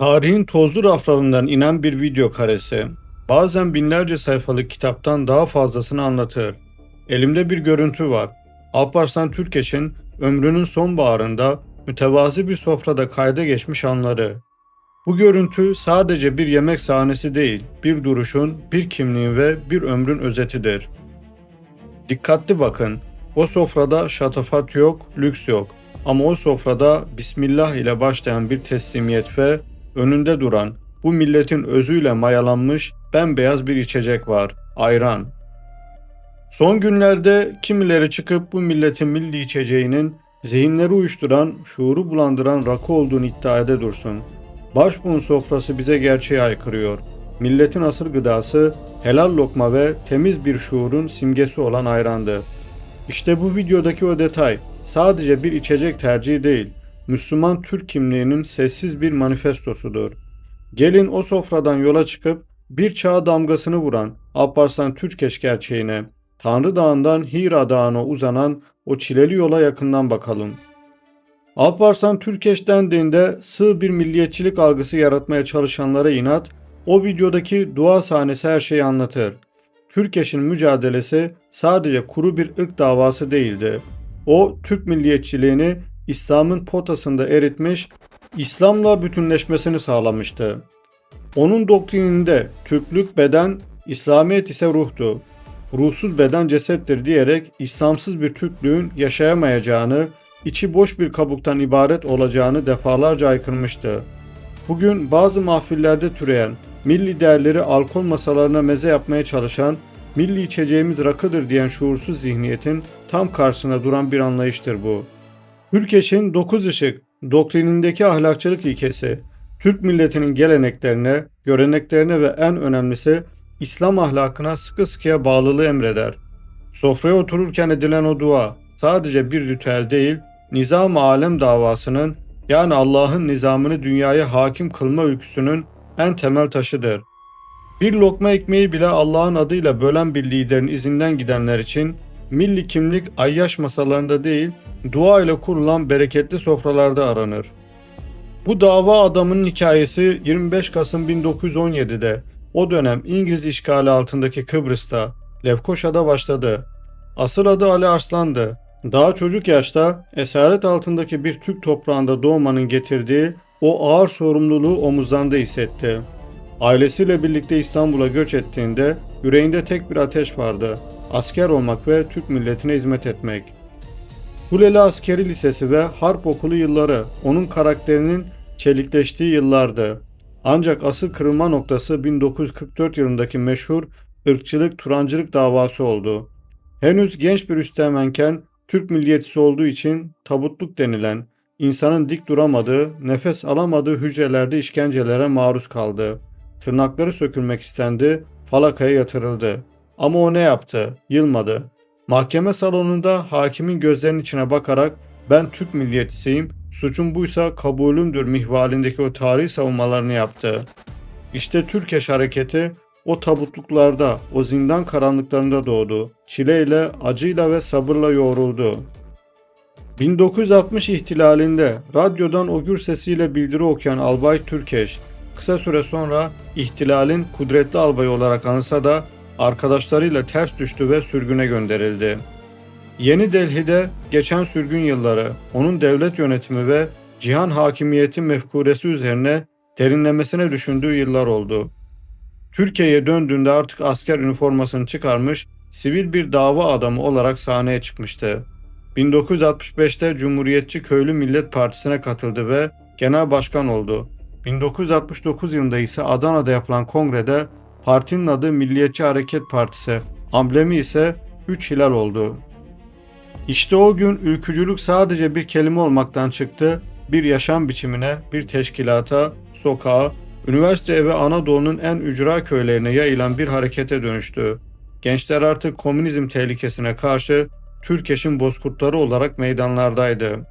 Tarihin tozlu raflarından inen bir video karesi, bazen binlerce sayfalık kitaptan daha fazlasını anlatır. Elimde bir görüntü var. Alparslan Türkeş'in ömrünün sonbaharında mütevazi bir sofrada kayda geçmiş anları. Bu görüntü sadece bir yemek sahnesi değil, bir duruşun, bir kimliğin ve bir ömrün özetidir. Dikkatli bakın. O sofrada şatafat yok, lüks yok. Ama o sofrada Bismillah ile başlayan bir teslimiyet ve önünde duran, bu milletin özüyle mayalanmış bembeyaz bir içecek var. Ayran. Son günlerde kimileri çıkıp bu milletin milli içeceğinin zihinleri uyuşturan, şuuru bulandıran rakı olduğunu iddia ede dursun. Başbuğun sofrası bize gerçeği aykırıyor. Milletin asıl gıdası helal lokma ve temiz bir şuurun simgesi olan ayrandı. İşte bu videodaki o detay sadece bir içecek tercihi değil, Müslüman Türk kimliğinin sessiz bir manifestosudur. Gelin o sofradan yola çıkıp bir çağ damgasını vuran Alparslan Türkeş gerçeğine, Tanrı Dağı'ndan Hira Dağı'na uzanan o çileli yola yakından bakalım. Alparslan Türkeş dendiğinde sığ bir milliyetçilik algısı yaratmaya çalışanlara inat, o videodaki dua sahnesi her şeyi anlatır. Türkeş'in mücadelesi sadece kuru bir ırk davası değildi. O Türk milliyetçiliğini İslam'ın potasında eritmiş, İslam'la bütünleşmesini sağlamıştı. Onun doktrininde Türklük beden, İslamiyet ise ruhtu. Ruhsuz beden cesettir diyerek İslamsız bir Türklüğün yaşayamayacağını, içi boş bir kabuktan ibaret olacağını defalarca aykırmıştı. Bugün bazı mahfillerde türeyen, milli değerleri alkol masalarına meze yapmaya çalışan, milli içeceğimiz rakıdır diyen şuursuz zihniyetin tam karşısında duran bir anlayıştır bu. Türkeş'in dokuz ışık doktrinindeki ahlakçılık ilkesi, Türk milletinin geleneklerine, göreneklerine ve en önemlisi İslam ahlakına sıkı sıkıya bağlılığı emreder. Sofraya otururken edilen o dua sadece bir ritüel değil, nizam-ı alem davasının yani Allah'ın nizamını dünyaya hakim kılma ülküsünün en temel taşıdır. Bir lokma ekmeği bile Allah'ın adıyla bölen bir liderin izinden gidenler için milli kimlik ayyaş masalarında değil, dua ile kurulan bereketli sofralarda aranır. Bu dava adamının hikayesi 25 Kasım 1917'de o dönem İngiliz işgali altındaki Kıbrıs'ta Lefkoşa'da başladı. Asıl adı Ali Arslan'dı. Daha çocuk yaşta esaret altındaki bir Türk toprağında doğmanın getirdiği o ağır sorumluluğu omuzlarında hissetti. Ailesiyle birlikte İstanbul'a göç ettiğinde yüreğinde tek bir ateş vardı. Asker olmak ve Türk milletine hizmet etmek. Kuleli Askeri Lisesi ve Harp Okulu yılları onun karakterinin çelikleştiği yıllardı. Ancak asıl kırılma noktası 1944 yılındaki meşhur ırkçılık Turancılık davası oldu. Henüz genç bir üsteğmenken Türk milliyetçisi olduğu için tabutluk denilen, insanın dik duramadığı, nefes alamadığı hücrelerde işkencelere maruz kaldı. Tırnakları sökülmek istendi, falakaya yatırıldı. Ama o ne yaptı? Yılmadı. Mahkeme salonunda hakimin gözlerinin içine bakarak ben Türk milliyetçisiyim, suçum buysa kabulümdür mihvalindeki o tarihi savunmalarını yaptı. İşte Türkeş hareketi o tabutluklarda, o zindan karanlıklarında doğdu. Çileyle, acıyla ve sabırla yoğruldu. 1960 ihtilalinde radyodan o gür sesiyle bildiri okuyan Albay Türkeş, kısa süre sonra ihtilalin kudretli albayı olarak anılsa da arkadaşlarıyla ters düştü ve sürgüne gönderildi. Yeni Delhi'de geçen sürgün yılları onun devlet yönetimi ve cihan hakimiyeti mefkuresi üzerine derinlemesine düşündüğü yıllar oldu. Türkiye'ye döndüğünde artık asker üniformasını çıkarmış, sivil bir dava adamı olarak sahneye çıkmıştı. 1965'te Cumhuriyetçi Köylü Millet Partisi'ne katıldı ve genel başkan oldu. 1969 yılında ise Adana'da yapılan kongrede partinin adı Milliyetçi Hareket Partisi, amblemi ise 3 hilal oldu. İşte o gün ülkücülük sadece bir kelime olmaktan çıktı, bir yaşam biçimine, bir teşkilata, sokağa, üniversite ve Anadolu'nun en ücra köylerine yayılan bir harekete dönüştü. Gençler artık komünizm tehlikesine karşı Türkeş'in bozkurtları olarak meydanlardaydı.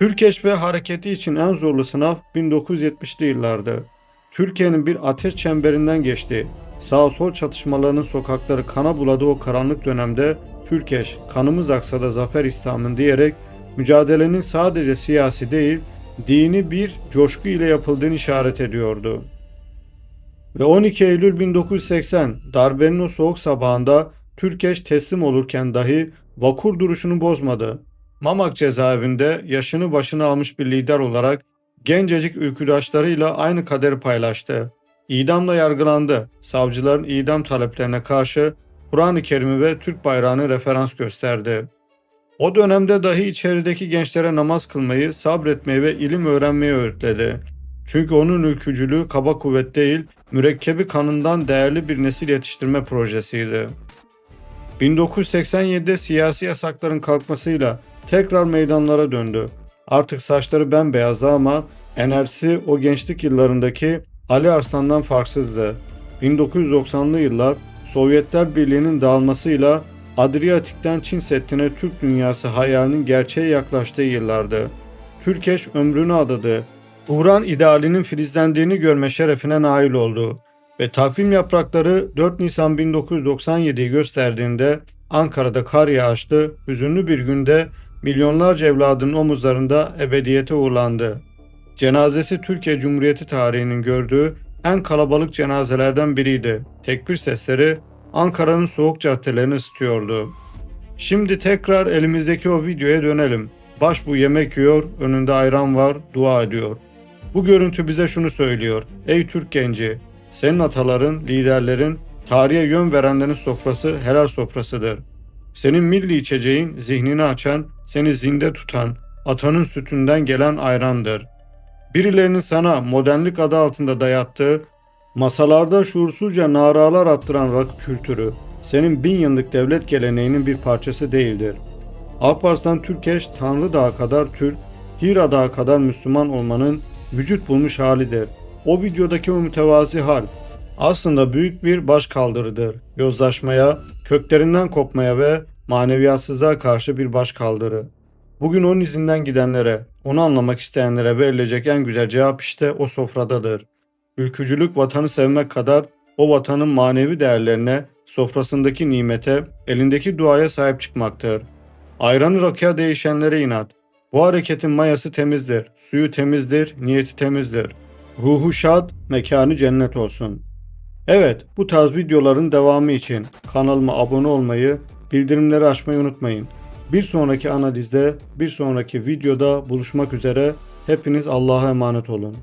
Türkeş ve hareketi için en zorlu sınav 1970'li yıllardı. Türkiye'nin bir ateş çemberinden geçti. Sağ sol çatışmalarının sokakları kana buladığı o karanlık dönemde Türkeş, kanımız aksa da zafer İslam'ın diyerek mücadelenin sadece siyasi değil, dini bir coşku ile yapıldığını işaret ediyordu. Ve 12 Eylül 1980 darbenin o soğuk sabahında Türkeş teslim olurken dahi vakur duruşunu bozmadı. Mamak cezaevinde yaşını başına almış bir lider olarak gencecik ülküdaşlarıyla aynı kaderi paylaştı. İdamla yargılandı. Savcıların idam taleplerine karşı Kur'an-ı Kerim'i ve Türk bayrağını referans gösterdi. O dönemde dahi içerideki gençlere namaz kılmayı, sabretmeyi ve ilim öğrenmeyi öğütledi. Çünkü onun ülkücülüğü kaba kuvvet değil, mürekkebi kanından değerli bir nesil yetiştirme projesiydi. 1987'de siyasi yasakların kalkmasıyla tekrar meydanlara döndü. Artık saçları bembeyazdı ama enerjisi o gençlik yıllarındaki Ali Arslan'dan farksızdı. 1990'lı yıllar Sovyetler Birliği'nin dağılmasıyla Adriyatik'ten Çin Seddi'ne Türk dünyası hayalinin gerçeğe yaklaştığı yıllardı. Türkeş ömrünü adadı. Uğran idealinin filizlendiğini görme şerefine nail oldu ve takvim yaprakları 4 Nisan 1997'yi gösterdiğinde Ankara'da kar yağışlı, hüzünlü bir günde milyonlarca evladın omuzlarında ebediyete uğurlandı. Cenazesi Türkiye Cumhuriyeti tarihinin gördüğü en kalabalık cenazelerden biriydi. Tekbir sesleri Ankara'nın soğuk caddelerini ısıtıyordu. Şimdi tekrar elimizdeki o videoya dönelim. Baş bu yemek yiyor, önünde ayran var, dua ediyor. Bu görüntü bize şunu söylüyor. Ey Türk genci, senin ataların, liderlerin, tarihe yön verenlerin sofrası helal sofrasıdır. Senin milli içeceğin zihnini açan, seni zinde tutan, atanın sütünden gelen ayrandır. Birilerinin sana modernlik adı altında dayattığı, masalarda şuursuzca naralar attıran rakı kültürü, senin bin yıllık devlet geleneğinin bir parçası değildir. Alparslan Türkeş, Tanrı Dağı kadar Türk, Hira Dağı kadar Müslüman olmanın vücut bulmuş halidir. O videodaki o mütevazi hal aslında büyük bir baş kaldırıdır. Yozlaşmaya, köklerinden kopmaya ve maneviyatsızlığa karşı bir baş kaldırı. Bugün onun izinden gidenlere, onu anlamak isteyenlere verilecek en güzel cevap işte o sofradadır. Ülkücülük vatanı sevmek kadar o vatanın manevi değerlerine, sofrasındaki nimete, elindeki duaya sahip çıkmaktır. Ayranı rakıya değişenlere inat. Bu hareketin mayası temizdir, suyu temizdir, niyeti temizdir. Ruhu şad, mekanı cennet olsun. Evet, bu tarz videoların devamı için kanalıma abone olmayı, bildirimleri açmayı unutmayın. Bir sonraki analizde, bir sonraki videoda buluşmak üzere. Hepiniz Allah'a emanet olun.